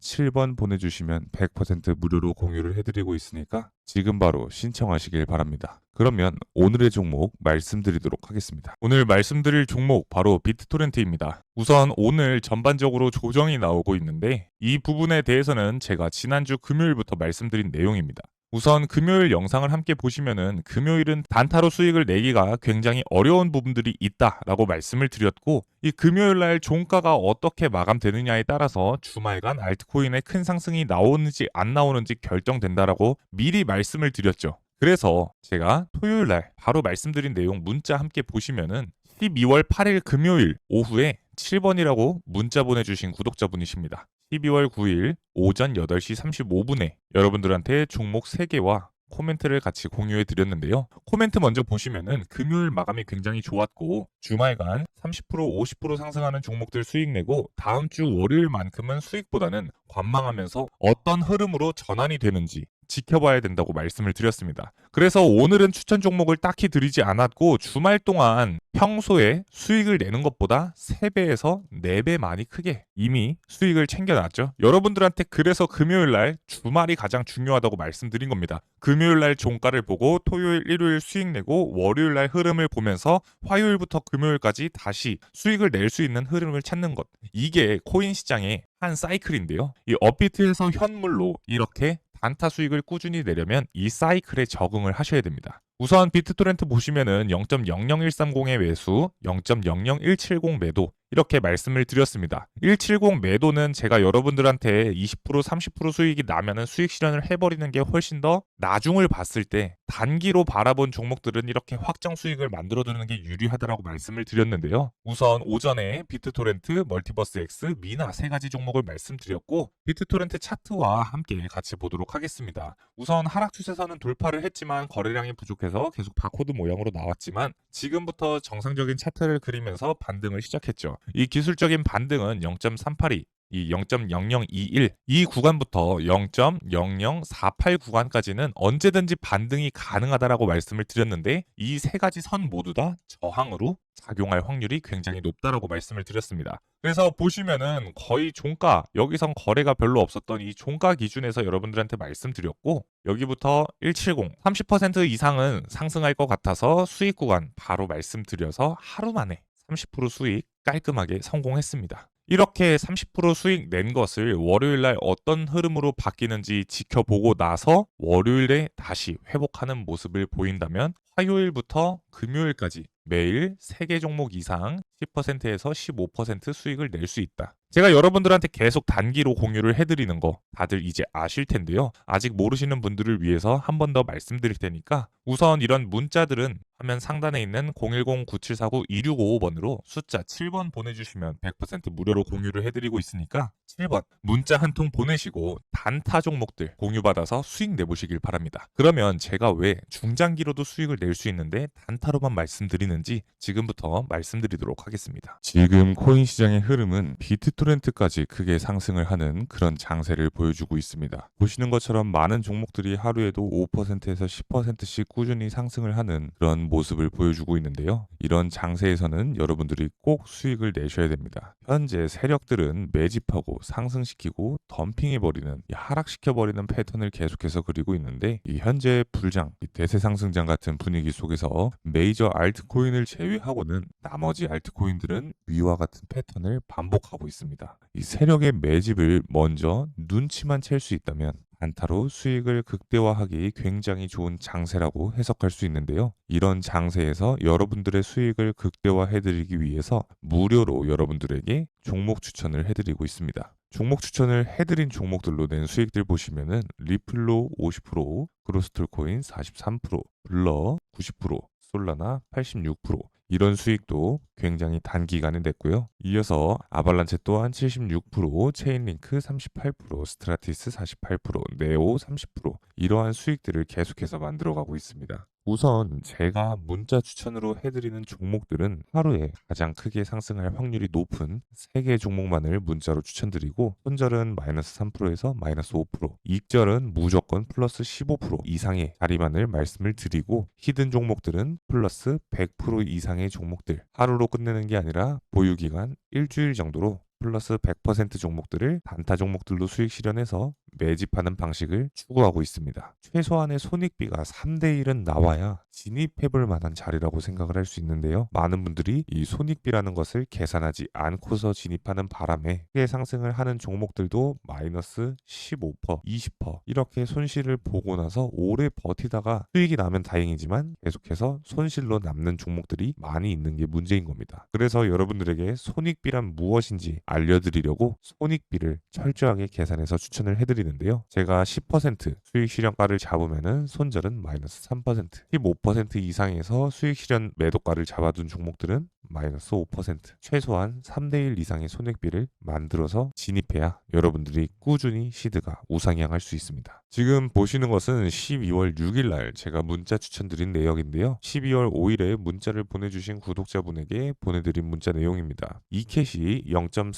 7번 보내주시면 100% 무료로 공유를 해드리고 있으니까 지금 바로 신청하시길 바랍니다. 그러면 오늘의 종목 말씀드리도록 하겠습니다. 오늘 말씀드릴 종목 바로 비트토렌트입니다. 우선 오늘 전반적으로 조정이 나오고 있는데 이 부분에 대해서는 제가 지난주 금요일부터 말씀드린 내용입니다. 우선 금요일 영상을 함께 보시면은 금요일은 단타로 수익을 내기가 굉장히 어려운 부분들이 있다라고 말씀을 드렸고 이 금요일 날 종가가 어떻게 마감되느냐에 따라서 주말간 알트코인의 큰 상승이 나오는지 안 나오는지 결정된다라고 미리 말씀을 드렸죠. 그래서 제가 토요일 날 바로 말씀드린 내용 문자 함께 보시면은 12월 8일 금요일 오후에 7번이라고 문자 보내주신 구독자분이십니다. 12월 9일 오전 8시 35분에 여러분들한테 종목 3개와 코멘트를 같이 공유해 드렸는데요. 코멘트 먼저 보시면은 금요일 마감이 굉장히 좋았고 주말간 30% 50% 상승하는 종목들 수익 내고 다음 주 월요일만큼은 수익보다는 관망하면서 어떤 흐름으로 전환이 되는지 지켜봐야 된다고 말씀을 드렸습니다. 그래서 오늘은 추천 종목을 딱히 드리지 않았고 주말 동안 평소에 수익을 내는 것보다 3배에서 4배 많이 크게 이미 수익을 챙겨놨죠. 여러분들한테 그래서 금요일 날 주말이 가장 중요하다고 말씀드린 겁니다. 금요일 날 종가를 보고 토요일, 일요일 수익 내고 월요일 날 흐름을 보면서 화요일부터 금요일까지 다시 수익을 낼 수 있는 흐름을 찾는 것. 이게 코인 시장의 한 사이클인데요. 이 업비트에서 현물로 이렇게 단타 수익을 꾸준히 내려면 이 사이클에 적응을 하셔야 됩니다. 우선 비트토렌트 보시면은 0.00130의 매수, 0.00170 매도 이렇게 말씀을 드렸습니다. 170 매도는 제가 여러분들한테 20% 30% 수익이 나면은 수익 실현을 해버리는 게 훨씬 더 나중을 봤을 때 단기로 바라본 종목들은 이렇게 확정 수익을 만들어두는 게 유리하다라고 말씀을 드렸는데요. 우선 오전에 비트토렌트, 멀티버스 X, 미나 세 가지 종목을 말씀드렸고 비트토렌트 차트와 함께 같이 보도록 하겠습니다. 우선 하락 추세선은 돌파를 했지만 거래량이 부족해서 계속 바코드 모양으로 나왔지만 지금부터 정상적인 차트를 그리면서 반등을 시작했죠. 이 기술적인 반등은 0.382, 이 0.0021, 이 구간부터 0.0048 구간까지는 언제든지 반등이 가능하다라고 말씀을 드렸는데 이 세 가지 선 모두 다 저항으로 작용할 확률이 굉장히 높다라고 말씀을 드렸습니다. 그래서 보시면은 거의 종가 여기선 거래가 별로 없었던 이 종가 기준에서 여러분들한테 말씀드렸고 여기부터 170 30% 이상은 상승할 것 같아서 수익 구간 바로 말씀드려서 하루 만에 30% 수익 깔끔하게 성공했습니다. 이렇게 30% 수익 낸 것을 월요일 날 어떤 흐름으로 바뀌는지 지켜보고 나서 월요일에 다시 회복하는 모습을 보인다면 화요일부터 금요일까지 매일 3개 종목 이상 10%에서 15% 수익을 낼 수 있다. 제가 여러분들한테 계속 단기로 공유를 해드리는 거 다들 이제 아실 텐데요. 아직 모르시는 분들을 위해서 한 번 더 말씀드릴 테니까 우선 이런 문자들은 화면 상단에 있는 010-9749-2655번으로 숫자 7번 보내주시면 100% 무료로 공유를 해드리고 있으니까 7번 문자 한 통 보내시고 단타 종목들 공유받아서 수익 내보시길 바랍니다. 그러면 제가 왜 중장기로도 수익을 낼 수 있는데 단타로만 말씀드리는지 지금부터 말씀드리도록 하겠습니다. 지금 코인 시장의 흐름은 비트토렌트까지 크게 상승을 하는 그런 장세를 보여주고 있습니다. 보시는 것처럼 많은 종목들이 하루에도 5%에서 10%씩 꾸준히 상승을 하는 그런 모습을 보여주고 있는데요. 이런 장세에서는 여러분들이 꼭 수익을 내셔야 됩니다. 현재 세력들은 매집하고 상승시키고 덤핑해버리는 하락시켜버리는 패턴을 계속해서 그리고 있는데 이 현재 불장, 이 대세 상승장 같은 분위기 속에서 메이저 알트코인을 제외하고는 나머지 알트코인들은 위와 같은 패턴을 반복하고 있습니다. 이 세력의 매집을 먼저 눈치만 챌 수 있다면 단타로 수익을 극대화하기 굉장히 좋은 장세라고 해석할 수 있는데요. 이런 장세에서 여러분들의 수익을 극대화해드리기 위해서 무료로 여러분들에게 종목 추천을 해드리고 있습니다. 종목 추천을 해드린 종목들로 낸 수익들 보시면은 리플로 50%, 그로스톨코인 43%, 블러 90%, 솔라나 86%, 이런 수익도 굉장히 단기간에 냈고요. 이어서 아발란체 또한 76%, 체인링크 38%, 스트라티스 48%, 네오 30% 이러한 수익들을 계속해서 만들어가고 있습니다. 우선 제가 문자 추천으로 해드리는 종목들은 하루에 가장 크게 상승할 확률이 높은 3개 종목만을 문자로 추천드리고 손절은 마이너스 3%에서 마이너스 5%, 익절은 무조건 플러스 15% 이상의 자리만을 말씀을 드리고 히든 종목들은 플러스 100% 이상의 종목들 하루로 끝내는 게 아니라 보유기간 일주일 정도로 플러스 100% 종목들을 단타 종목들로 수익 실현해서 매집하는 방식을 추구하고 있습니다. 최소한의 손익비가 3대 1은 나와야 진입해볼 만한 자리라고 생각을 할 수 있는데요. 많은 분들이 이 손익비라는 것을 계산하지 않고서 진입하는 바람에 크게 상승을 하는 종목들도 마이너스 15%, 20% 이렇게 손실을 보고 나서 오래 버티다가 수익이 나면 다행이지만 계속해서 손실로 남는 종목들이 많이 있는 게 문제인 겁니다. 그래서 여러분들에게 손익비란 무엇인지 알려드리려고 손익비를 철저하게 계산해서 추천을 해드리는데요. 제가 10% 수익 실현가를 잡으면은 손절은 마이너스 3%, 15% 이상에서 수익 실현 매도가를 잡아둔 종목들은 마이너스 5%, 최소한 3대1 이상의 손익비를 만들어서 진입해야 여러분들이 꾸준히 시드가 우상향할 수 있습니다. 지금 보시는 것은 12월 6일 날 제가 문자 추천드린 내역인데요. 12월 5일에 문자를 보내주신 구독자분에게 보내드린 문자 내용입니다. 이캣이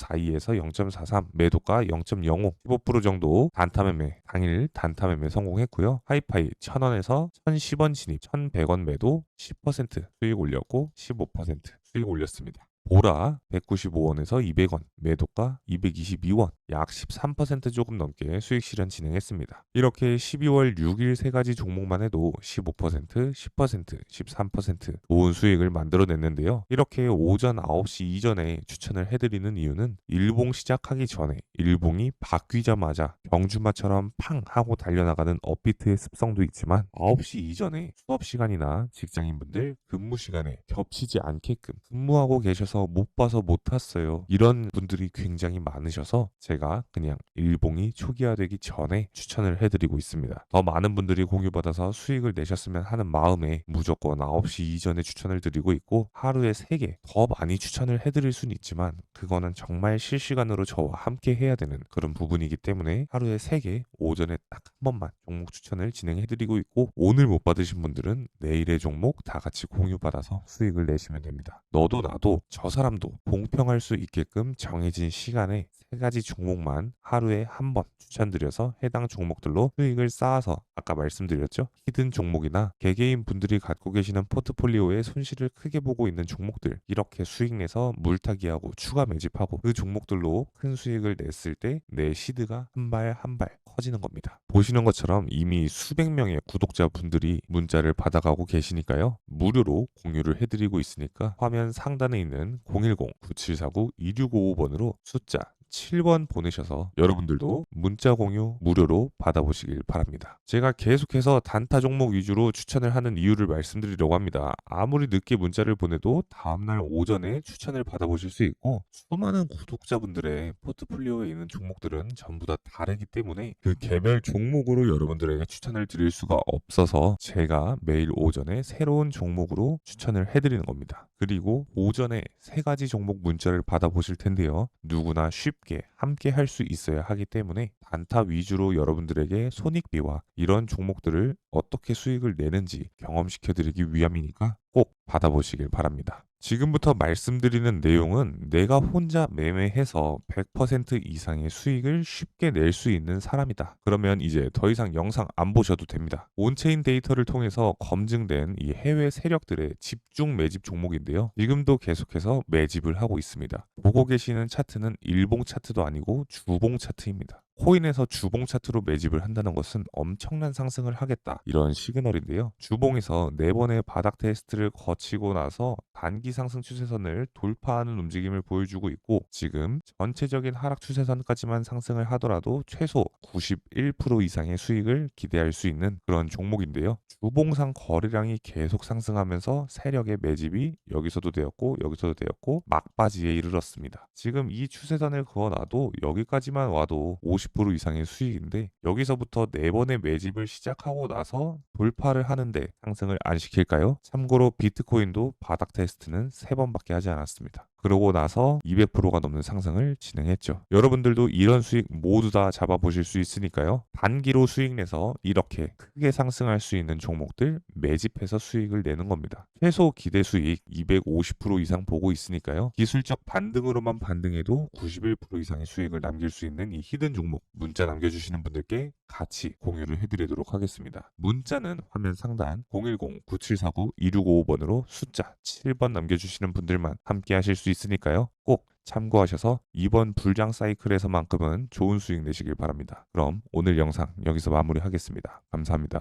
0.42에서 0.43, 매도가 0.05, 15% 정도 단타 매매, 당일 단타 매매 성공했고요. 하이파이 1000원에서 1010원 진입, 1100원 매도 10% 수익 올렸고 15% 수익 올렸습니다. 보라 195원에서 200원, 매도가 222원, 약 13% 조금 넘게 수익 실현 진행했습니다. 이렇게 12월 6일 세 가지 종목만 해도 15%, 10%, 13% 좋은 수익을 만들어냈는데요. 이렇게 오전 9시 이전에 추천을 해드리는 이유는 일봉 시작하기 전에 일봉이 바뀌자마자 경주마처럼 팡 하고 달려나가는 업비트의 습성도 있지만 9시 이전에 수업 시간이나 직장인분들 근무 시간에 겹치지 않게끔 근무하고 계셔서 못 봐서 못 탔어요. 이런 분들이 굉장히 많으셔서 제가 그냥 일봉이 초기화되기 전에 추천을 해드리고 있습니다. 더 많은 분들이 공유받아서 수익을 내셨으면 하는 마음에 무조건 9시 이전에 추천을 드리고 있고 하루에 3개 더 많이 추천을 해드릴 수는 있지만 그거는 정말 실시간으로 저와 함께 해야 되는 그런 부분이기 때문에 하루에 3개 오전에 딱 한 번만 종목 추천을 진행해드리고 있고 오늘 못 받으신 분들은 내일의 종목 다 같이 공유받아서 수익을 내시면 됩니다. 너도 나도 저 사람도 공평할 수 있게끔 정해진 시간에 세 가지 종목만 하루에 한 번 추천드려서 해당 종목들로 수익을 쌓아서 아까 말씀드렸죠. 히든 종목이나 개개인 분들이 갖고 계시는 포트폴리오에 손실을 크게 보고 있는 종목들 이렇게 수익 내서 물타기하고 추가 매집하고 그 종목들로 큰 수익을 냈을 때 내 시드가 한 발 한발 커지는 겁니다. 보시는 것처럼 이미 수백 명의 구독자분들이 문자를 받아가고 계시니까요. 무료로 공유를 해드리고 있으니까 화면 상단에 있는 010-9749-2655번으로 숫자 7번 보내셔서 여러분들도 문자 공유 무료로 받아보시길 바랍니다. 제가 계속해서 단타 종목 위주로 추천을 하는 이유를 말씀드리려고 합니다. 아무리 늦게 문자를 보내도 다음날 오전에 추천을 받아보실 수 있고 수많은 구독자분들의 포트폴리오에 있는 종목들은 전부 다 다르기 때문에 그 개별 종목으로 여러분들에게 추천을 드릴 수가 없어서 제가 매일 오전에 새로운 종목으로 추천을 해드리는 겁니다. 그리고 오전에 세 가지 종목 문자를 받아보실 텐데요. 누구나 쉽게 함께 할 수 있어야 하기 때문에 단타 위주로 여러분들에게 손익비와 이런 종목들을 어떻게 수익을 내는지 경험시켜 드리기 위함이니까 꼭 받아보시길 바랍니다. 지금부터 말씀드리는 내용은 내가 혼자 매매해서 100% 이상의 수익을 쉽게 낼 수 있는 사람이다. 그러면 이제 더 이상 영상 안 보셔도 됩니다. 온체인 데이터를 통해서 검증된 이 해외 세력들의 집중 매집 종목인데요. 지금도 계속해서 매집을 하고 있습니다. 보고 계시는 차트는 일봉 차트도 아니고 주봉 차트입니다. 코인에서 주봉 차트로 매집을 한다는 것은 엄청난 상승을 하겠다 이런 시그널인데요. 주봉에서 네 번의 바닥 테스트를 거치고 나서 단기 상승 추세선을 돌파하는 움직임을 보여주고 있고 지금 전체적인 하락 추세선까지만 상승을 하더라도 최소 91% 이상의 수익을 기대할 수 있는 그런 종목인데요. 주봉상 거래량이 계속 상승하면서 세력의 매집이 여기서도 되었고 여기서도 되었고 막바지에 이르렀습니다. 지금 이 추세선을 그어놔도 여기까지만 와도 50% 이상의 수익인데 여기서부터 네 번의 매집을 시작하고 나서 돌파를 하는데 상승을 안 시킬까요? 참고로 비트코인도 바닥 테스트는 상승은 3번밖에 하지 않았습니다. 그러고 나서 200%가 넘는 상승을 진행했죠. 여러분들도 이런 수익 모두 다 잡아보실 수 있으니까요. 단기로 수익 내서 이렇게 크게 상승할 수 있는 종목들 매집해서 수익을 내는 겁니다. 최소 기대 수익 250% 이상 보고 있으니까요. 기술적 반등으로만 반등해도 91% 이상의 수익을 남길 수 있는 이 히든 종목 문자 남겨주시는 분들께 같이 공유를 해드리도록 하겠습니다. 문자는 화면 상단 010-9749-2655번으로 숫자 7번 남겨주시는 분들만 함께 하실 수 있으니까요. 꼭 참고하셔서 이번 불장 사이클에서만큼은 좋은 수익 내시길 바랍니다. 그럼 오늘 영상 여기서 마무리하겠습니다. 감사합니다.